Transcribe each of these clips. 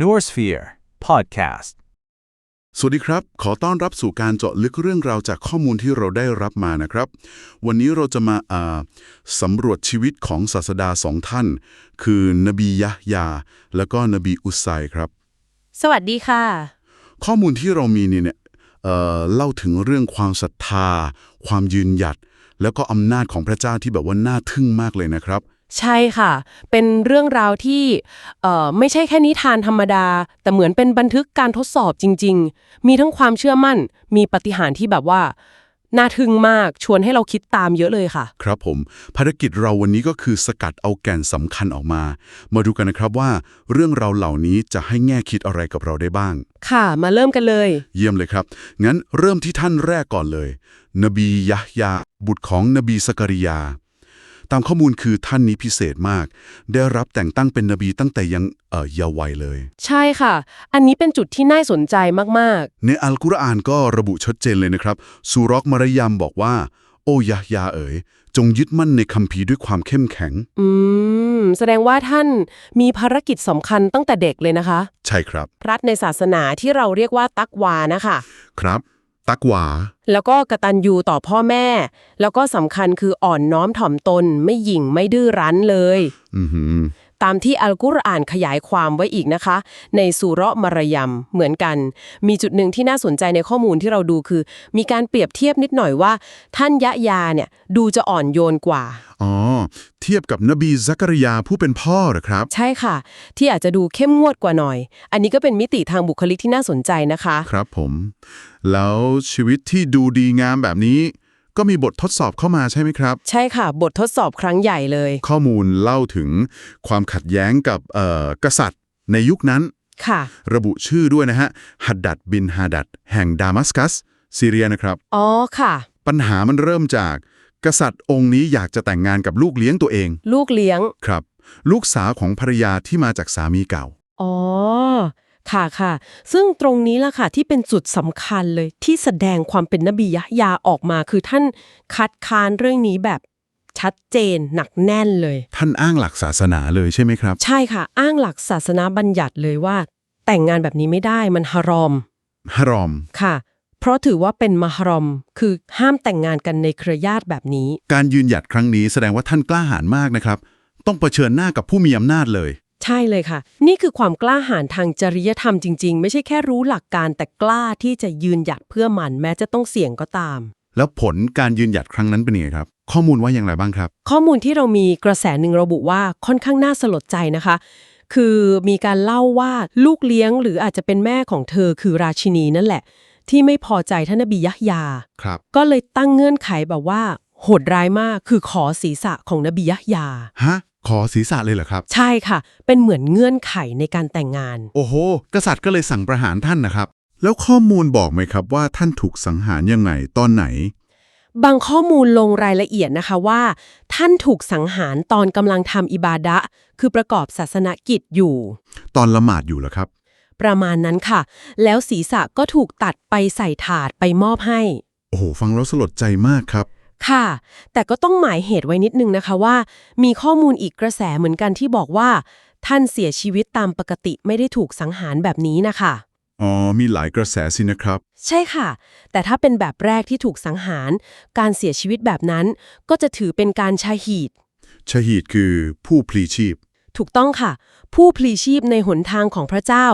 Noorsphere Podcast. สวัสดีครับ ขอต้อนรับสู่การเจาะลึกเรื่องราวจากข้อมูลที่เราได้รับมานะครับ วันนี้เราจะมาอ่าสำรวจชีวิตของศาสดาสองท่าน คือนบียะฮยา และก็นบีอุสไซครับ สวัสดีค่ะ ข้อมูลที่เรามีนี่เนี่ยเอ่อเล่าถึงเรื่องความศรัทธา ความยืนหยัด แล้วก็อำนาจของพระเจ้าที่แบบว่าน่าทึ่งมากเลยนะครับ ใช่ค่ะ เป็นเรื่องราวที่เอ่อไม่ใช่แค่นิทานธรรมดา แต่เหมือนเป็นบันทึกการทดสอบจริง ๆ มีทั้งความเชื่อมั่น มีปาฏิหารย์ที่แบบว่า น่าทึ่งมาก ชวนให้เราคิดตามเยอะเลยค่ะ ครับผม ภารกิจเราวันนี้ก็คือสกัดเอาแก่นสำคัญออกมา มาดูกันนะครับว่า เรื่องราวเหล่านี้จะให้แง่คิดอะไรกับเราได้บ้าง ค่ะ มาเริ่มกันเลย เยี่ยมเลยครับ งั้นเริ่มที่ท่านแรกก่อนเลย นบียะฮยาบุตรของนบีสกริยา ตามข้อมูลคือท่านนี้พิเศษมาก ได้รับแต่งตั้งเป็นนบีตั้งแต่ยังเอ่อเยาว์วัยเลย ใช่ค่ะ อันนี้เป็นจุดที่น่าสนใจมากในอัลกุรอานก็ระบุชัดเจนเลยนะครับซูรอกมารยามบอกว่า โอ้ยะฮยาเอ๋ย จงยึดมั่นในคัมภีร์ด้วยความเข้มแข็ง ๆ อืม แสดงว่าท่านมีภารกิจสำคัญตั้งแต่เด็กเลยนะคะ ใช่ครับ รัฐในศาสนาที่เราเรียกว่าตักวานะคะ ครับ ตักหวา แล้วก็กตัญญูต่อพ่อแม่ แล้วก็สำคัญคืออ่อนน้อมถ่อมตนไม่หยิ่งไม่ดื้อรั้นเลย อือหือ ตามที่อัลกุรอานขยายความไว้อีกนะคะ ในสุเราะห์มารยมเหมือนกัน มีจุดหนึ่งที่น่าสนใจในข้อมูลที่เราดูคือ มีการเปรียบเทียบนิดหน่อยว่า ท่านยะยาเนี่ยดูจะอ่อนโยนกว่าอ๋อเทียบกับนบีซักริยาผู้เป็นพ่อเหรอครับ ใช่ค่ะ ที่อาจจะดูเข้มงวดกว่าหน่อย อันนี้ก็เป็นมิติทางบุคลิกที่น่าสนใจนะคะ ครับผม แล้วชีวิตที่ดูดีงามแบบนี้ ก็มีบททดสอบเข้ามาใช่ไหมครับ ใช่ค่ะ บททดสอบครั้งใหญ่เลย ข้อมูลเล่าถึงความขัดแย้งกับเอ่อกษัตริย์ในยุคนั้นค่ะ ระบุชื่อด้วยนะฮะฮัดดัดบินฮาดัดแห่งดามัสกัสซีเรียนะครับ อ๋อค่ะ ปัญหามันเริ่มจากกษัตริย์องค์นี้อยากจะแต่งงานกับลูกเลี้ยงตัวเอง ลูกเลี้ยงครับ ลูกสาวของภรรยาที่มาจากสามีเก่า อ๋อ ค่ะค่ะ ซึ่งตรงนี้ล่ะค่ะที่เป็นจุดสำคัญเลยที่แสดงความเป็นนบียะฮยาออกมา คือท่านคัดค้านเรื่องนี้แบบชัดเจนหนักแน่นเลย ท่านอ้างหลักศาสนาเลยใช่ไหมครับ ใช่ค่ะ อ้างหลักศาสนาบัญญัติเลยว่า แต่งงานแบบนี้ไม่ได้มันฮารอมฮารอมค่ะ เพราะถือว่าเป็นมหรอม คือห้ามแต่งงานกันในเครือญาติแบบนี้ การยืนหยัดครั้งนี้แสดงว่าท่านกล้าหาญมากนะครับ ต้องเผชิญหน้ากับผู้มีอำนาจเลย ใช่เลยค่ะ นี่คือความกล้าหาญทางจริยธรรมจริง ๆ ไม่ใช่แค่รู้หลักการแต่กล้าที่จะยืนหยัดเพื่อมันแม้จะต้องเสี่ยงก็ตาม แล้วผลการยืนหยัดครั้งนั้นเป็นยังไงครับ ข้อมูลว่าอย่างไรบ้างครับ ข้อมูลที่เรามีกระแสหนึ่งระบุว่าค่อนข้างน่าสลดใจนะคะ คือมีการเล่าว่าลูกเลี้ยงหรืออาจจะเป็นแม่ของเธอคือราชินีนั่นแหละ ที่ไม่พอใจท่านนบียะฮยา ครับ ก็เลยตั้งเงื่อนไขแบบว่า โหดร้ายมากคือขอศีรษะของนบียะฮยา ฮะ ขอศีรษะเลยเหรอครับ ใช่ค่ะ เป็นเหมือนเงื่อนไขในการแต่งงาน โอ้โห กษัตริย์ก็เลยสั่งประหารท่านนะครับ แล้วข้อมูลบอกไหมครับว่าท่านถูกสังหารยังไงตอนไหน บางข้อมูลลงรายละเอียดนะคะว่า ท่านถูกสังหารตอนกำลังทำอิบาดะห์คือประกอบศาสนกิจอยู่ ตอนละหมาดอยู่เหรอครับ ประมาณนั้นค่ะ แล้วศีรษะก็ถูกตัดไปใส่ถาดไปมอบให้ โอ้โห ฟังแล้วสลดใจมากครับ ค่ะ แต่ก็ต้องหมายเหตุไว้นิดนึงนะคะว่า มีข้อมูลอีกกระแสเหมือนกันที่บอกว่า ท่านเสียชีวิตตามปกติไม่ได้ถูกสังหารแบบนี้นะคะ อ๋อ มีหลายกระแสสินะครับ ใช่ค่ะ แต่ถ้าเป็นแบบแรกที่ถูกสังหาร การเสียชีวิตแบบนั้นก็จะถือเป็นการชาฮีดชหีดคือผู้พลีชีพ ถูกต้องค่ะ ผู้พลีชีพในหนทางของพระเจ้า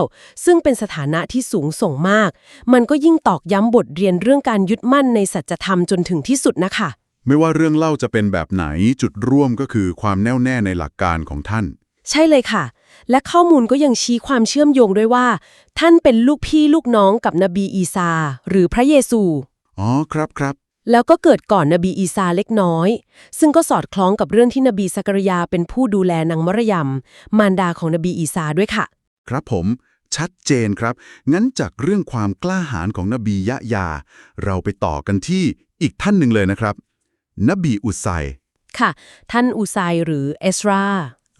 ซึ่งเป็นสถานะที่สูงส่งมาก มันก็ยิ่งตอกย้ำบทเรียนเรื่องการยึดมั่นในสัจธรรมจนถึงที่สุดนะคะ ไม่ว่าเรื่องเล่าจะเป็นแบบไหนจุดร่วมก็คือความแน่วแน่ในหลักการของท่าน ใช่เลยค่ะ และข้อมูลก็ยังชี้ความเชื่อมโยงด้วยว่า ท่านเป็นลูกพี่ลูกน้องกับนบีอีซา หรือพระเยซู อ๋อครับครับ แล้วก็เกิดก่อนนบีอีซาเล็กน้อย ซึ่งก็สอดคล้องกับเรื่องที่นบีสักริยาเป็นผู้ดูแลนางมารยมมารดาของนบีอีซาด้วยค่ะ ครับผม ชัดเจนครับ งั้นจากเรื่องความกล้าหาญของนบียะยา เราไปต่อกันที่อีกท่านหนึ่งเลยนะครับ นบีอุไซค่ะ ท่านอูไซหรือเอสรา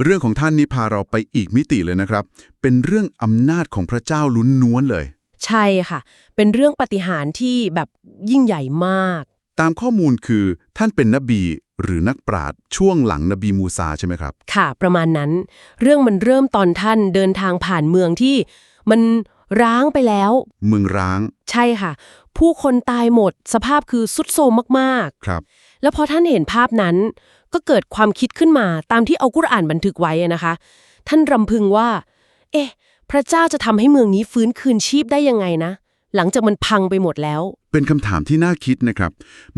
เรื่องของท่านนี้พาเราไปอีกมิติเลยนะครับ เป็นเรื่องอำนาจของพระเจ้าลุ้นน้วนเลย ใช่ค่ะ เป็นเรื่องปาฏิหารย์ที่แบบยิ่งใหญ่มาก ตามข้อมูลคือท่านเป็นนบีหรือนักปราชญ์ช่วงหลังนบีมูซาใช่ไหมครับ ค่ะ ประมาณนั้น เรื่องมันเริ่มตอนท่านเดินทางผ่านเมืองที่มันร้างไปแล้ว เมืองร้าง ใช่ค่ะ ผู้คนตายหมด สภาพคือสุดโทรมมากครับๆแล้วพอท่านเห็นภาพนั้น ก็เกิดความคิดขึ้นมาตามที่เอากุรอานบันทึกไว้อะนะคะ ท่านรำพึงว่า เอ๊ะ พระเจ้าจะทำให้เมืองนี้ฟื้นคืนชีพได้ยังไงนะ หลังจากมันพังไปหมดแล้ว เป็นคำถามที่น่าคิดนะครับ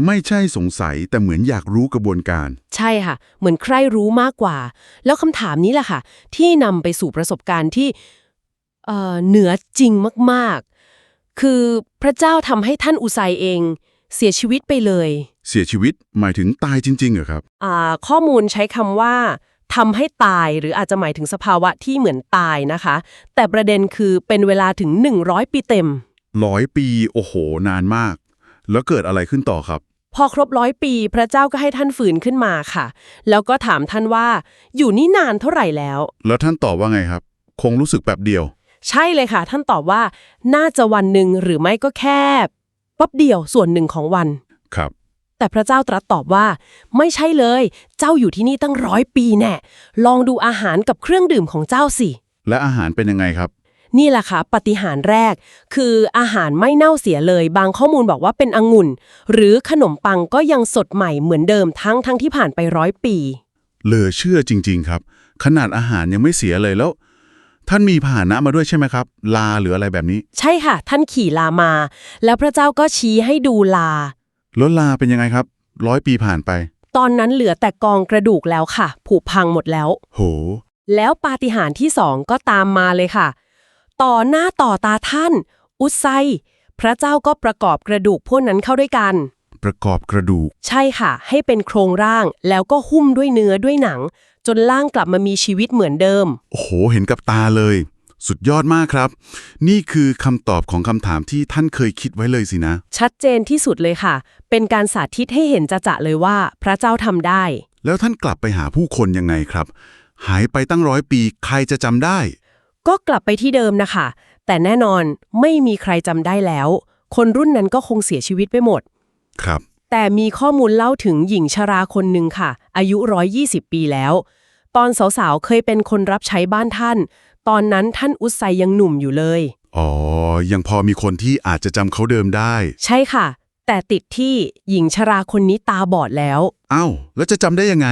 ไม่ใช่สงสัยแต่เหมือนอยากรู้กระบวนการ ใช่ค่ะ เหมือนใครรู้มากกว่า แล้วคำถามนี้แหละค่ะ ที่นำไปสู่ประสบการณ์ที่เอ่อเหนือจริงมากๆ คือพระเจ้าทำให้ท่านอุไซเอง เสียชีวิตไปเลย เสียชีวิตหมายถึงตายจริงๆเหรอครับ อ่าข้อมูลใช้คำว่าทำให้ตายหรืออาจจะหมายถึงสภาวะที่เหมือนตายนะคะ แต่ประเด็นคือเป็นเวลาถึง 100 ปีเต็ม ร้อยปีโอ้โห นานมาก แล้วเกิดอะไรขึ้นต่อครับ พอครบร้อยปี พระเจ้าก็ให้ท่านฝืนขึ้นมาค่ะ แล้วก็ถามท่านว่า อยู่นี่นานเท่าไหร่แล้ว แล้วท่านตอบว่าไงครับ คงรู้สึกแบบเดียว ใช่เลยค่ะ ท่านตอบว่าน่าจะวันหนึ่งหรือไม่ก็แค่ป๊บเดียวส่วนหนึ่งของวัน ครับ แต่พระเจ้าตรัสตอบว่า ไม่ใช่เลย เจ้าอยู่ที่นี่ตั้งร้อยปีแน่ ลองดูอาหารกับเครื่องดื่มของเจ้าสิ และอาหารเป็นยังไงครับ นี่แหละค่ะปฏิหารย์แรก คืออาหารไม่เน่าเสียเลย บางข้อมูลบอกว่าเป็นองุ่น หรือขนมปังก็ยังสดใหม่เหมือนเดิมทั้งทั้งที่ผ่านไปร้อยปี เหลือเชื่อจริง ๆ ครับ ขนาดอาหารยังไม่เสียเลยแล้ว ท่านมีพาหนะมาด้วยใช่ไหมครับ ลาหรืออะไรแบบนี้ ใช่ค่ะ ท่านขี่ลามา แล้วพระเจ้าก็ชี้ให้ดูลาแล้วลาเป็นยังไงครับร้อยปีผ่านไป ตอนนั้นเหลือแต่กองกระดูกแล้วค่ะ ผุพังหมดแล้ว โห แล้วปาฏิหาริย์ที่สองก็ตามมาเลยค่ะ ต่อหน้าต่อตาท่าน อุไซ พระเจ้าก็ประกอบกระดูกพวกนั้นเข้าด้วยกัน ประกอบกระดูก ใช่ค่ะ ให้เป็นโครงร่างแล้วก็หุ้มด้วยเนื้อด้วยหนัง จนร่างกลับมามีชีวิตเหมือนเดิม โอ้โห เห็นกับตาเลย สุดยอดมากครับ นี่คือคำตอบของคำถามที่ท่านเคยคิดไว้เลยสินะ ชัดเจนที่สุดเลยค่ะ เป็นการสาธิตให้เห็นจะๆเลยว่าพระเจ้าทำได้ แล้วท่านกลับไปหาผู้คนยังไงครับ หายไปตั้งร้อยปีใครจะจำได้ ก็กลับไปที่เดิมนะคะ แต่แน่นอนไม่มีใครจำได้แล้ว คนรุ่นนั้นก็คงเสียชีวิตไปหมด ครับ แต่มีข้อมูลเล่าถึงหญิงชราคนหนึ่งค่ะ อายุ 120 ปีแล้ว ตอนสาวๆ เคยเป็นคนรับใช้บ้านท่าน ตอนนั้นท่านอุสไซยังหนุ่มอยู่เลย อ๋อ ยังพอมีคนที่อาจจะจำเขาเดิมได้ ใช่ค่ะ แต่ติดที่หญิงชราคนนี้ตาบอดแล้ว เอ้า แล้วจะจำได้ยังไง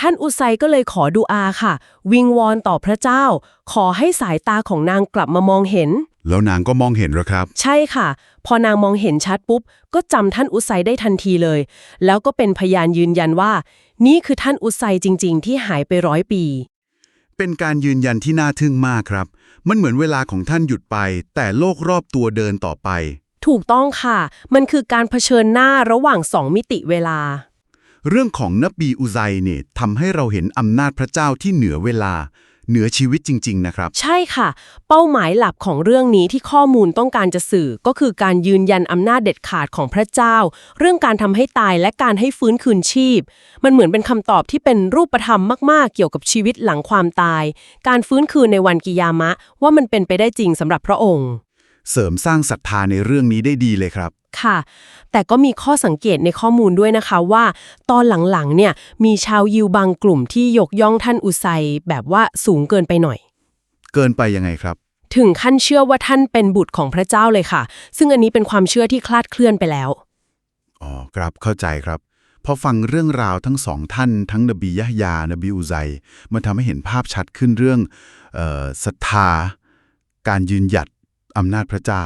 ท่านอุไซก็เลยขอดูอาค่ะ วิงวอนต่อพระเจ้า ขอให้สายตาของนางกลับมามองเห็น แล้วนางก็มองเห็นเหรอครับ ใช่ค่ะ พอนางมองเห็นชัดปุ๊บ ก็จำท่านอุไซได้ทันทีเลย แล้วก็เป็นพยานยืนยันว่า นี่คือท่านอุไซจริง ๆ ที่หายไปร้อยปี เป็นการยืนยันที่น่าทึ่งมากครับ มันเหมือนเวลาของท่านหยุดไป แต่โลกรอบตัวเดินต่อไป ถูกต้องค่ะ มันคือการเผชิญหน้าระหว่างสองมิติเวลา เรื่องของนบีอุไซเนี่ยทำให้เราเห็นอำนาจพระเจ้าที่เหนือเวลา เหนือชีวิตจริง ๆ นะครับ ใช่ค่ะ เป้าหมายหลักของเรื่องนี้ที่ข้อมูลต้องการจะสื่อ ก็คือการยืนยันอำนาจเด็ดขาดของพระเจ้า เรื่องการทำให้ตายและการให้ฟื้นคืนชีพ มันเหมือนเป็นคำตอบที่เป็นรูปธรรมมากๆ เกี่ยวกับชีวิตหลังความตาย การฟื้นคืนในวันกิยามะ ว่ามันเป็นไปได้จริงสำหรับพระองค์ เสริมสร้างศรัทธาในเรื่องนี้ได้ดีเลยครับ ค่ะ แต่ก็มีข้อสังเกตในข้อมูลด้วยนะคะว่า ตอนหลังๆเนี่ยมีชาวยิวบางกลุ่มที่ยกย่องท่านอุไซแบบว่าสูงเกินไปหน่อย เกินไปยังไงครับ ถึงขั้นเชื่อว่าท่านเป็นบุตรของพระเจ้าเลยค่ะ ซึ่งอันนี้เป็นความเชื่อที่คลาดเคลื่อนไปแล้ว อ๋อครับเข้าใจครับพอฟังเรื่องราวทั้งสองท่านทั้งนบียะฮยานบีอุไซมันทำให้เห็นภาพชัดขึ้นเรื่องเออศรัทธา การยืนหยัดอำนาจพระเจ้า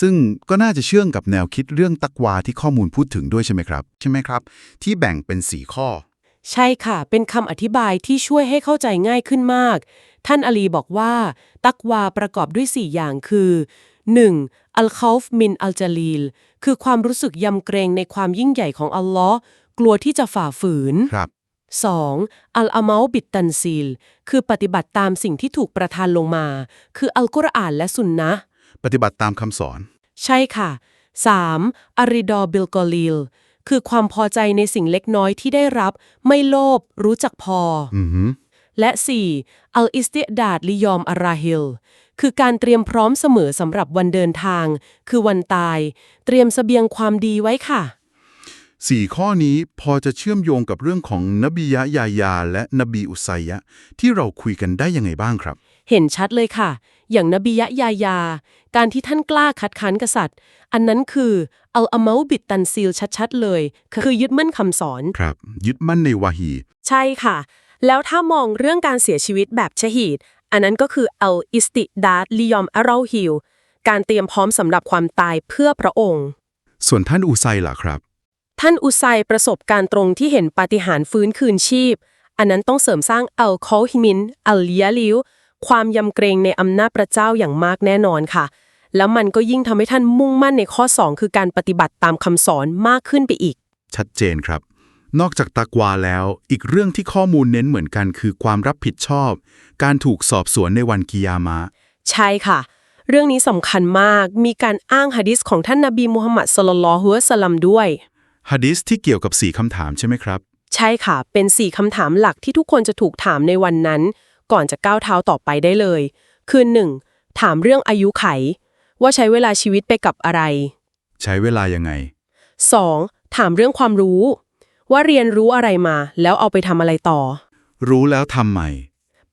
ซึ่งก็น่าจะเชื่องกับแนวคิดเรื่องตักวาที่ข้อมูลพูดถึงด้วยใช่ไหมครับ ใช่ไหมครับ ที่แบ่งเป็นสีข้อ ใช่ค่ะ เป็นคำอธิบายที่ช่วยให้เข้าใจง่ายขึ้นมาก ท่านอาลีบอกว่า ตักวาประกอบด้วย 4 อย่างคือ 1. อัลคาฟมินอัลจาลีล คือความรู้สึกยำเกรงในความยิ่งใหญ่ของอัลลอฮ์กลัวที่จะฝ่าฝืน ครับ 2. อัลอามาบิตตันซีล คือปฏิบัติตามสิ่งที่ถูกประทานลงมา คืออัลกุรอานและสุนนะห์ ปฏิบัติตามคำสอน ใช่ค่ะ 3. อาริดอบิลกอลีล คือความพอใจในสิ่งเล็กน้อยที่ได้รับ ไม่โลภรู้จักพอ อือหือและ 4. อัลอิสติดาดลิยอมอาราฮิล คือการเตรียมพร้อมเสมอสำหรับวันเดินทาง คือวันตาย เตรียมเสบียงความดีไว้ค่ะ สี่ข้อนี้พอจะเชื่อมโยงกับเรื่องของนบียะยายาและนบีอุสัยยะ ที่เราคุยกันได้ยังไงบ้างครับ เห็นชัดเลยค่ะ อย่างนบียะยายา การที่ท่านกล้าคัดค้านกษัตริย์ อันนั้นคืออัลอามาบิดตันซีลชัดๆเลย คือยึดมั่นคำสอน ครับ ยึดมั่นในวาฮี ใช่ค่ะ แล้วถ้ามองเรื่องการเสียชีวิตแบบชะฮีด อันนั้นก็คืออัลอิสติดาดลิยอมอาราฮิลการเตรียมพร้อมสำหรับความตายเพื่อพระองค์ ส่วนท่านอูไซล่ะครับ ท่านอุไซประสบการณ์ตรงที่เห็นปาฏิหาริย์ฟื้นคืนชีพ อันนั้นต้องเสริมสร้างอัลคอฮิมินอัลเลียลิว ความยำเกรงในอำนาจพระเจ้าอย่างมากแน่นอนค่ะ แล้วมันก็ยิ่งทำให้ท่านมุ่งมั่นในข้อ 2 คือการปฏิบัติตามคำสอนมากขึ้นไปอีก ชัดเจนครับ นอกจากตักวาแล้ว อีกเรื่องที่ข้อมูลเน้นเหมือนกันคือความรับผิดชอบ การถูกสอบสวนในวันกิยามะ ใช่ค่ะ เรื่องนี้สำคัญมาก มีการอ้างฮะดิษของท่านนบีมูฮัมมัดสลลัลลอฮุอะสลัมด้วยฮะดิษที่เกี่ยวกับสี่คำถามใช่ไหมครับ ใช่ค่ะ เป็น4คำถามหลักที่ทุกคนจะถูกถามในวันนั้น ก่อนจะก้าวเท้าต่อไปได้เลย คือ 1. ถามเรื่องอายุไข ว่าใช้เวลาชีวิตไปกับอะไร ใช้เวลายังไง 2. ถามเรื่องความรู้ ว่าเรียนรู้อะไรมา แล้วเอาไปทำอะไรต่อ รู้แล้วทำใหม่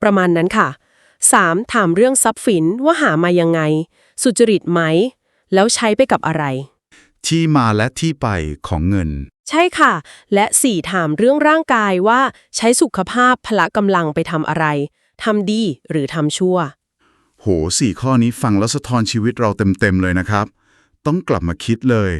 ประมาณนั้นค่ะ 3. ถามเรื่องทรัพย์สินว่าหามายังไง สุจริตไหม แล้วใช้ไปกับอะไร ที่มาและที่ไปของเงิน ใช่ค่ะ และ 4 ถามเรื่องร่างกายว่าใช้สุขภาพพละกำลังไปทำอะไร ทำดีหรือทำชั่ว โหสี่ข้อนี้ฟังแล้วสะท้อนชีวิตเราเต็มๆเลยนะครับ ต้องกลับมาคิดเลย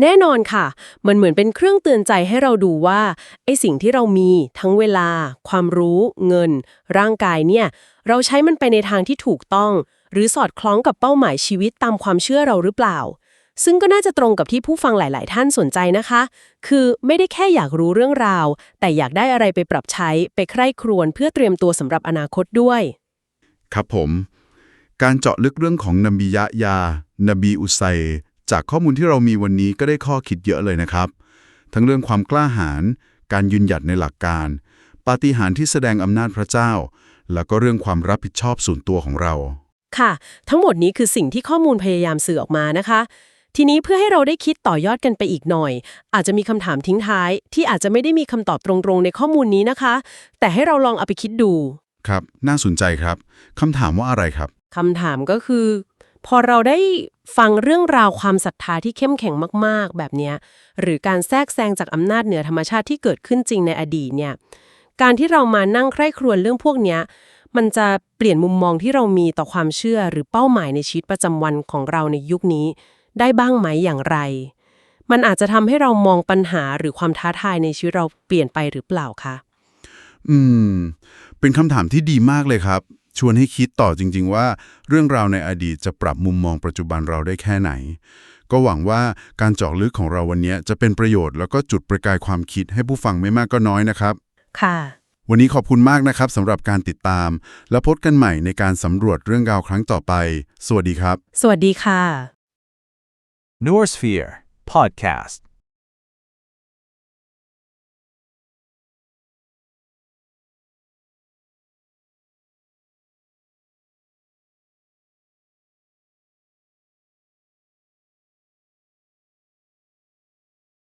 แน่นอนค่ะ มันเหมือนเป็นเครื่องเตือนใจให้เราดูว่าไอ้สิ่งที่เรามีทั้งเวลา ความรู้ เงิน ร่างกายเนี่ย เราใช้มันไปในทางที่ถูกต้อง หรือสอดคล้องกับเป้าหมายชีวิตตามความเชื่อเราหรือเปล่า ซึ่งก็น่าจะตรงกับที่ผู้ฟังหลาย ๆ ท่านสนใจนะคะ คือไม่ได้แค่อยากรู้เรื่องราว แต่อยากได้อะไรไปปรับใช้ไปใคร่ครวญเพื่อเตรียมตัวสำหรับอนาคตด้วย ครับผม การเจาะลึกเรื่องของนบียะยา นบีอุไซจากข้อมูลที่เรามีวันนี้ก็ได้ข้อคิดเยอะเลยนะครับ ทั้งเรื่องความกล้าหาญการยืนหยัดในหลักการ ปาฏิหาริย์ที่แสดงอำนาจพระเจ้า แล้วก็เรื่องความรับผิดชอบส่วนตัวของเรา ค่ะ ทั้งหมดนี้คือสิ่งที่ข้อมูลพยายามสื่อออกมานะคะ ทีนี้เพื่อให้เราได้คิดต่อยอดกันไปอีกหน่อย อาจจะมีคำถามทิ้งท้าย ที่อาจจะไม่ได้มีคำตอบตรงๆในข้อมูลนี้นะคะ แต่ให้เราลองเอาไปคิดดู ครับ น่าสนใจครับคำถามว่าอะไรครับ คำถามก็คือ พอเราได้ฟังเรื่องราวความศรัทธาที่เข้มแข็งมากๆ แบบเนี้ยหรือการแทรกแซงจากอำนาจเหนือธรรมชาติที่เกิดขึ้นจริงในอดีตเนี่ยการที่เรามานั่งใคร่ครวญเรื่องพวกเนี้ยมันจะเปลี่ยนมุมมองที่เรามีต่อความเชื่อหรือเป้าหมายในชีวิตประจำวันของเราในยุคนี้ ได้บ้างไหมอย่างไร มันอาจจะทำให้เรามองปัญหาหรือความท้าทายในชีวิตเราเปลี่ยนไปหรือเปล่าคะ อืม เป็นคำถามที่ดีมากเลยครับ ชวนให้คิดต่อจริง ๆ ว่า เรื่องราวในอดีตจะปรับมุมมองปัจจุบันเราได้แค่ไหน ก็หวังว่าการเจาะลึกของเราวันนี้จะเป็นประโยชน์แล้วก็จุดประกายความคิดให้ผู้ฟังไม่มากก็น้อยนะครับ ค่ะวันนี้ขอบคุณมากนะครับสำหรับการติดตาม แล้วพบกันใหม่ในการสำรวจเรื่องราวครั้งต่อไป สวัสดีครับ สวัสดีค่ะ Noosphere Podcast.